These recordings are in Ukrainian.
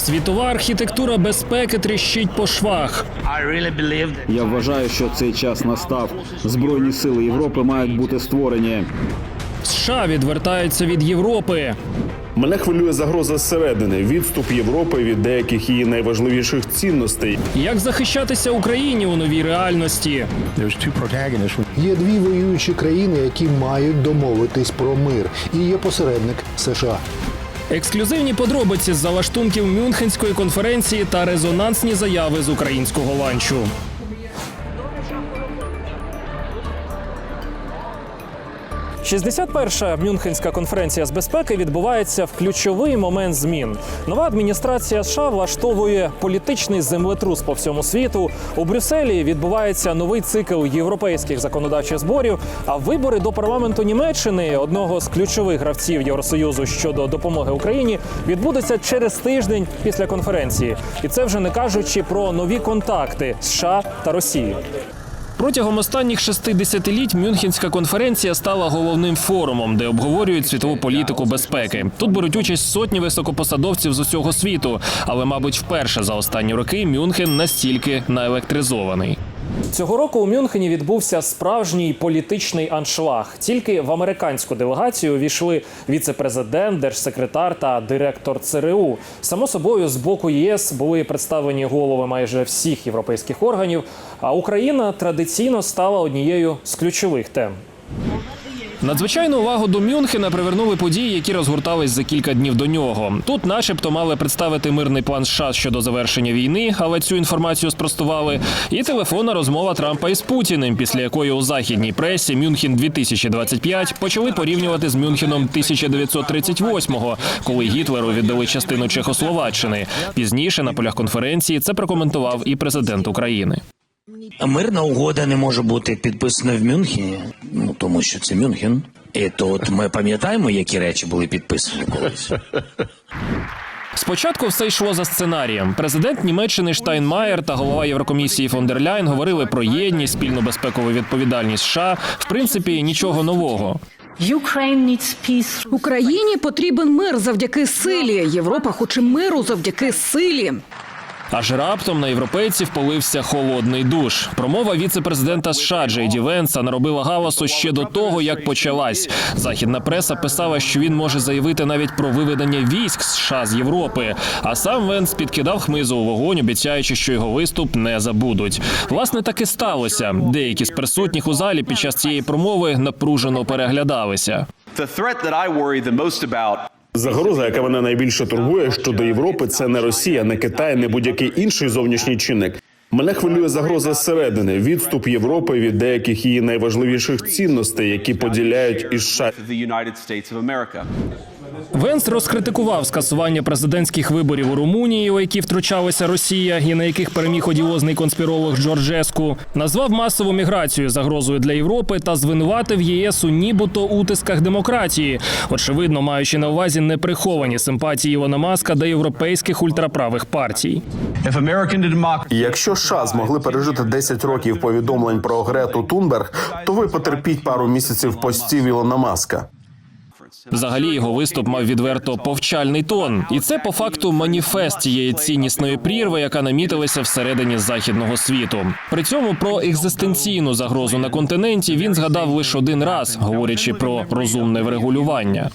Світова архітектура безпеки тріщить по швах. Я вважаю, що цей час настав. Збройні сили Європи мають бути створені. США відвертаються від Європи. Мене хвилює загроза зсередини, відступ Європи від деяких її найважливіших цінностей. Як захищатися Україні у новій реальності? Є дві воюючі країни, які мають домовитись про мир, і є посередник США. Ексклюзивні подробиці з залаштунків Мюнхенської конференції та резонансні заяви з українського ланчу. «61-ша Мюнхенська конференція з безпеки відбувається в ключовий момент змін. Нова адміністрація США влаштовує політичний землетрус по всьому світу. У Брюсселі відбувається новий цикл європейських законодавчих зборів. А вибори до парламенту Німеччини, одного з ключових гравців Євросоюзу щодо допомоги Україні, відбудуться через тиждень після конференції. І це вже не кажучи про нові контакти США та Росії. Протягом останніх шести десятиліть Мюнхенська конференція стала головним форумом, де обговорюють світову політику безпеки. Тут беруть участь сотні високопосадовців з усього світу, але, мабуть, вперше за останні роки Мюнхен настільки наелектризований. Цього року у Мюнхені відбувся справжній політичний аншлаг. Тільки в американську делегацію війшли віце-президент, держсекретар та директор ЦРУ. Само собою, з боку ЄС були представлені голови майже всіх європейських органів. А Україна традиційно стала однією з ключових тем. Надзвичайну увагу до Мюнхена привернули події, які розгортались за кілька днів до нього. Тут, начебто, мали представити мирний план США щодо завершення війни, але цю інформацію спростували. І телефонна розмова Трампа із Путіним, після якої у західній пресі Мюнхен 2025 почали порівнювати з Мюнхеном 1938-го, коли Гітлеру віддали частину Чехословаччини. Пізніше на полях конференції це прокоментував і президент України. Мирна угода не може бути підписана в Мюнхені, ну тому що це Мюнхен. І тут ми пам'ятаємо, які речі були підписані колись. Спочатку все йшло за сценарієм. Президент Німеччини Штайнмаєр та голова Єврокомісії фон дер Ляйн говорили про єдність, спільну безпекову відповідальність США. В принципі, нічого нового. Україні потрібен мир завдяки силі. Європа хоче миру завдяки силі. Аж раптом на європейців полився холодний душ. Промова віце-президента США Джей Ді Венса наробила галасу ще до того, як почалась. Західна преса писала, що він може заявити навіть про виведення військ США з Європи. А сам Венс підкидав хмизу у вогонь, обіцяючи, що його виступ не забудуть. Власне, так і сталося. Деякі з присутніх у залі під час цієї промови напружено переглядалися. Загроза, яка мене найбільше турбує щодо Європи, це не Росія, не Китай, не будь-який інший зовнішній чинник. Мене хвилює загроза зсередини, відступ Європи від деяких її найважливіших цінностей, які поділяють із США. Венс розкритикував скасування президентських виборів у Румунії, у які втручалася Росія, і на яких переміг одіозний конспіролог Джорджеску, назвав масову міграцію загрозою для Європи та звинуватив ЄС у нібито утисках демократії, очевидно, маючи на увазі неприховані симпатії Ілона Маска до європейських ультраправих партій. Якщо США змогли пережити 10 років повідомлень про Грету Тунберг, то ви потерпіть пару місяців постів Ілона Маска. Взагалі його виступ мав відверто повчальний тон, і це по факту маніфест цієї ціннісної прірви, яка намітилася всередині західного світу. При цьому про екзистенційну загрозу на континенті він згадав лише один раз, говорячи про розумне врегулювання.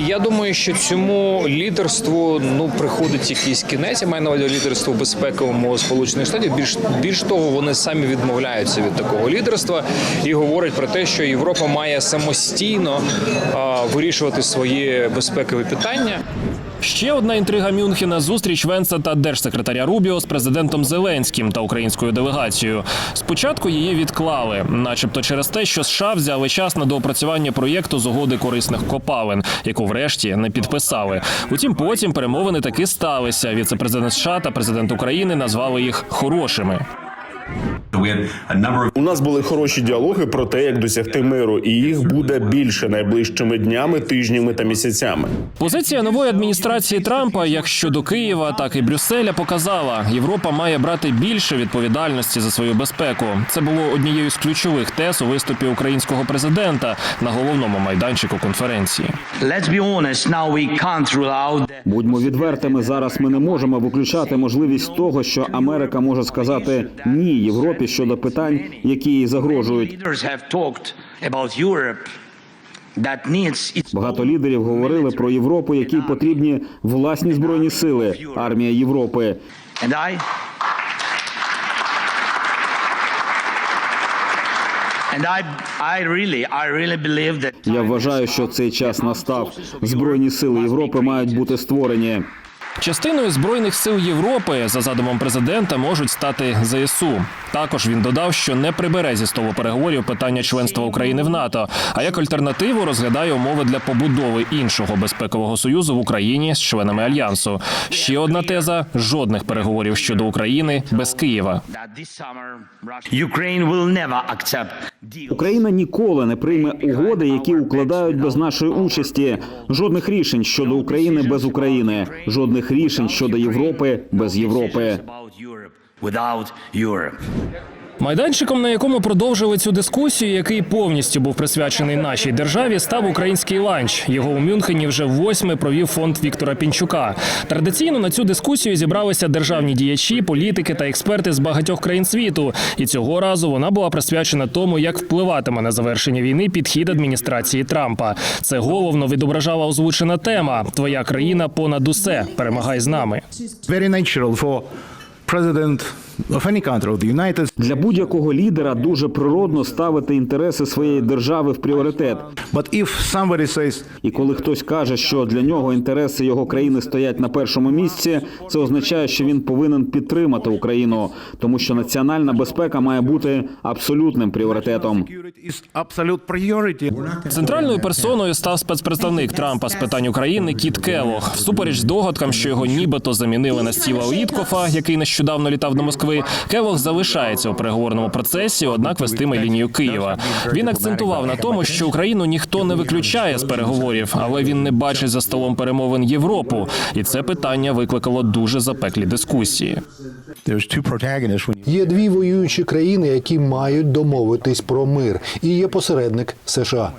Я думаю, що цьому лідерству ну приходить якийсь кінець. Я маю на увазі лідерству безпековому сполучених штатів. Більш більш того, вони самі відмовляються від такого лідерства і говорять про те, що Європа має самостійно а, вирішувати свої безпекові питання. Ще одна інтрига Мюнхена зустріч Венса та держсекретаря Рубіо з президентом Зеленським та українською делегацією. Спочатку її відклали, начебто через те, що США взяли час на доопрацювання проєкту з угоди корисних копалин, яку врешті не підписали. Утім, потім перемовини таки сталися. Віце-президент США та президент України назвали їх хорошими. У нас були хороші діалоги про те, як досягти миру, і їх буде більше найближчими днями, тижнями та місяцями. Позиція нової адміністрації Трампа, як щодо Києва, так і Брюсселя, показала, Європа має брати більше відповідальності за свою безпеку. Це було однією з ключових тез у виступі українського президента на головному майданчику конференції. Let's be honest, now we can't rule out that Будьмо відвертими. Зараз ми не можемо виключати можливість того, що Америка може сказати ні Європі щодо питань, які загрожують. Багато лідерів говорили про Європу, якій потрібні власні збройні сили, армія Європи. Я вважаю, що цей час настав. Збройні сили Європи мають бути створені. Частиною збройних сил Європи за задумом президента можуть стати ЗСУ. Також він додав, що не прибере зі столу переговорів питання членства України в НАТО, а як альтернативу розглядає умови для побудови іншого безпекового союзу в Україні з членами альянсу. Ще одна теза: жодних переговорів щодо України без Києва. Україна ніколи не прийме угоди, які укладають без нашої участі. Жодних рішень щодо України без України, жодних рішень щодо Європи без Європи. Майданчиком, на якому продовжили цю дискусію, який повністю був присвячений нашій державі, став український ланч. Його у Мюнхені вже восьми провів фонд Віктора Пінчука. Традиційно на цю дискусію зібралися державні діячі, політики та експерти з багатьох країн світу. І цього разу вона була присвячена тому, як впливатиме на завершення війни підхід адміністрації Трампа. Це головно відображала озвучена тема Твоя країна понад усе. Перемагай з нами. very natural for president Для будь-якого лідера дуже природно ставити інтереси своєї держави в пріоритет. І коли хтось каже, що для нього інтереси його країни стоять на першому місці, це означає, що він повинен підтримати Україну, тому що національна безпека має бути абсолютним пріоритетом. Центральною персоною став спецпредставник Трампа з питань України Кіт Келох. Всупереч здогадкам, що його нібито замінили на Стіва Уіткофа, який нещодавно літав до Москви. Келох залишається у переговорному процесі, однак вестиме лінію Києва. Він акцентував на тому, що Україну ніхто не виключає з переговорів, але він не бачить за столом перемовин Європу, і це питання викликало дуже запеклі дискусії. Є дві воюючі країни, які мають домовитись про мир, і є посередник США.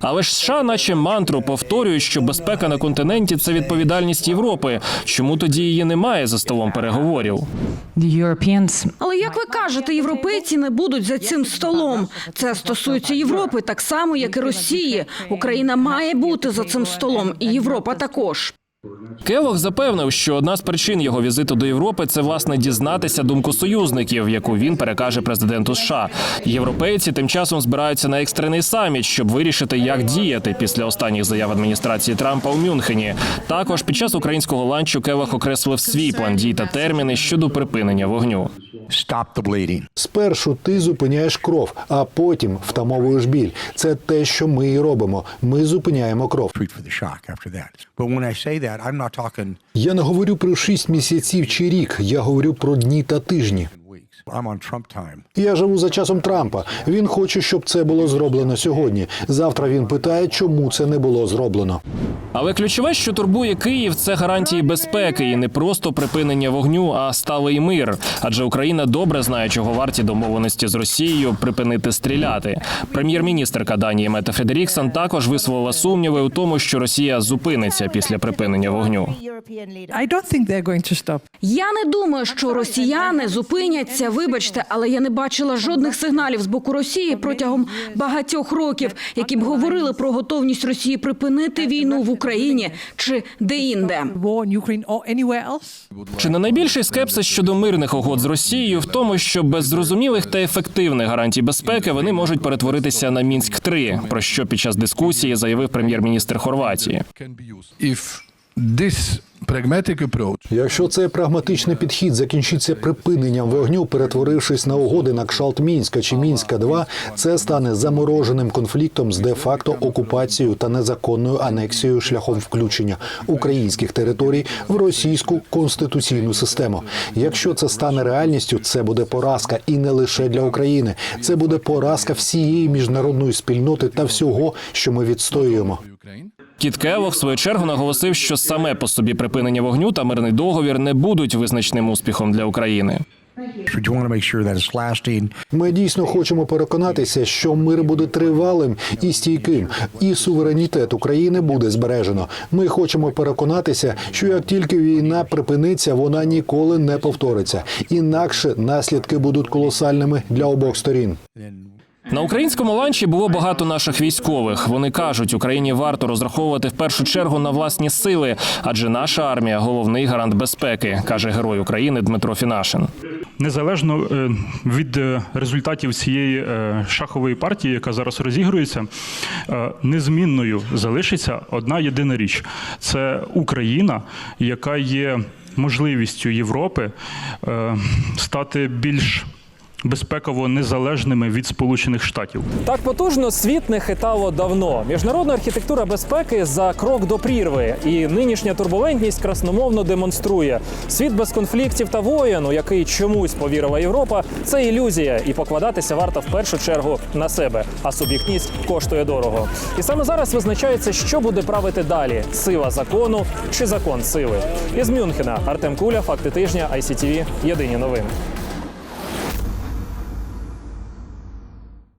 Але ж США, наче мантру, повторюють, що безпека на континенті це відповідальність Європи. Чому тоді її немає за столом переговорів? Але як ви кажете, європейці не будуть за цим столом. Це стосується Європи так само, як і Росії. Україна має бути за цим столом, і Європа також. Келох запевнив, що одна з причин його візиту до Європи це власне дізнатися думку союзників, яку він перекаже президенту США. Європейці тим часом збираються на екстрений саміт, щоб вирішити, як діяти після останніх заяв адміністрації Трампа у Мюнхені. Також під час українського ланчу Келох окреслив свій план дій та терміни щодо припинення вогню. Stop the bleeding. Спершу ти зупиняєш кров, а потім втамовуєш біль. Це те, що ми і робимо. Ми зупиняємо кров. Я не говорю про шість місяців чи рік. Я говорю про дні та тижні. Weeks. I'm on Trump time. Я живу за часом Трампа. Він хоче, щоб це було зроблено сьогодні. Завтра він питає, чому це не було зроблено. Але ключове, що турбує Київ, це гарантії безпеки і не просто припинення вогню, а сталий мир. Адже Україна добре знає, чого варті домовленості з Росією припинити стріляти. Прем'єр-міністрка Данії Мета Федеріксон також висловила сумніви у тому, що Росія зупиниться після припинення вогню. Я не думаю, що росіяни зупиняться. Вибачте, але я не бачила жодних сигналів з боку Росії протягом багатьох років, які б говорили про готовність Росії припинити війну в Україні чи де-інде. Чи не найбільший скепсис щодо мирних угод з Росією в тому, що без зрозумілих та ефективних гарантій безпеки вони можуть перетворитися на мінськ 3 про що під час дискусії заявив прем'єр-міністр Хорватії. This pragmatic approach Якщо цей прагматичний підхід закінчиться припиненням вогню, перетворившись на угоди на кшалт Мінська чи Мінська 2 це стане замороженим конфліктом з де-факто окупацією та незаконною анексією шляхом включення українських територій в російську конституційну систему. Якщо це стане реальністю, це буде поразка і не лише для України. Це буде поразка всієї міжнародної спільноти та всього, що ми відстоюємо. Кіт Келлог, в свою чергу наголосив, що саме по собі припинення вогню та мирний договір не будуть визначним успіхом для України. Ми дійсно хочемо переконатися, що мир буде тривалим і стійким, і суверенітет України буде збережено. Ми хочемо переконатися, що як тільки війна припиниться, вона ніколи не повториться. Інакше наслідки будуть колосальними для обох сторін. На українському ланчі було багато наших військових. Вони кажуть, Україні варто розраховувати в першу чергу на власні сили, адже наша армія головний гарант безпеки, каже герой України Дмитро Фінашин. Незалежно е, від е, результатів цієї е, шахової партії, яка зараз розігрується, незмінною залишиться одна єдина річ: це Україна, яка є можливістю Європи стати більш безпеково незалежними від Сполучених Штатів. Так потужно світ не хитало давно. Міжнародна архітектура безпеки за крок до прірви, і нинішня турбулентність красномовно демонструє світ без конфліктів та воєн, у який чомусь повірила Європа. Це ілюзія, і покладатися варто в першу чергу на себе. А суб'єктність коштує дорого. І саме зараз визначається, що буде правити далі: сила закону чи закон сили. Із Мюнхена Артем Куля, факти тижня, ICTV, Єдині новини.